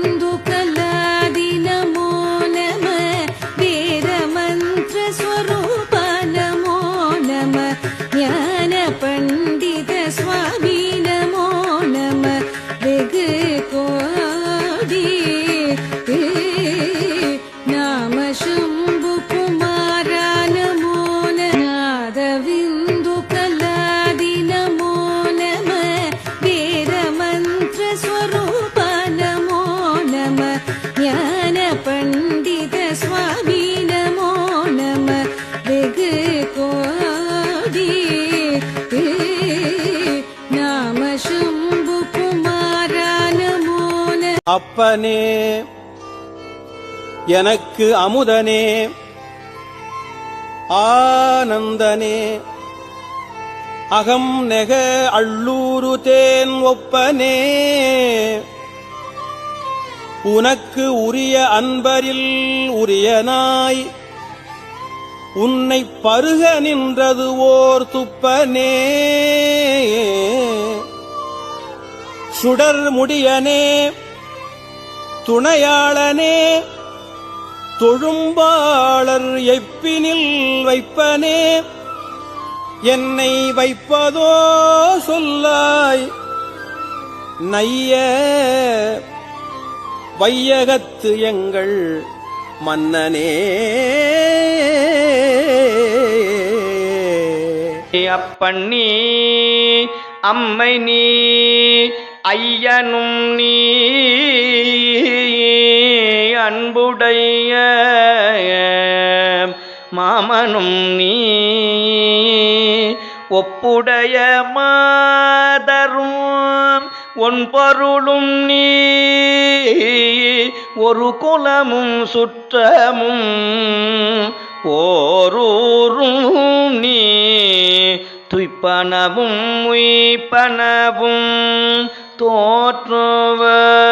न्दुकलादिन मोनम वीरमन्त्रस्वरूप न मौनम ज्ञानपण्डितस्वामीन मौनम दृग् வந்தித சுவாமி நமோ நம வெகு கோடி. நாம சும்பு குமார நமோ அப்பனே எனக்கு அமுதனே ஆனந்தனே. அகம் நெக அள்ளூரு தேன் ஒப்பனே. உனக்கு உரிய அன்பரில் உரியனாய் உன்னை பருக நின்றது ஓர் துப்பனே. சுடர் முடியனே துணையாளனே. தொழும்பாளர் எப்பினில் வைப்பனே. என்னை வைப்பதோ சொல்லாய் நைய வையகத்து எங்கள் மன்னனே. அப்பன் நீ அம்மை நீ ஐயனும் நீ அன்புடைய மாமனும் நீ. ஒப்புடைய மாதரும் ஒன் பொருளும் நீ ஒரு குலமும் சுற்றமும் ஓரூரும் நீ துய்ப்பனவும் உய்ப்பனவும் தோற்றுவ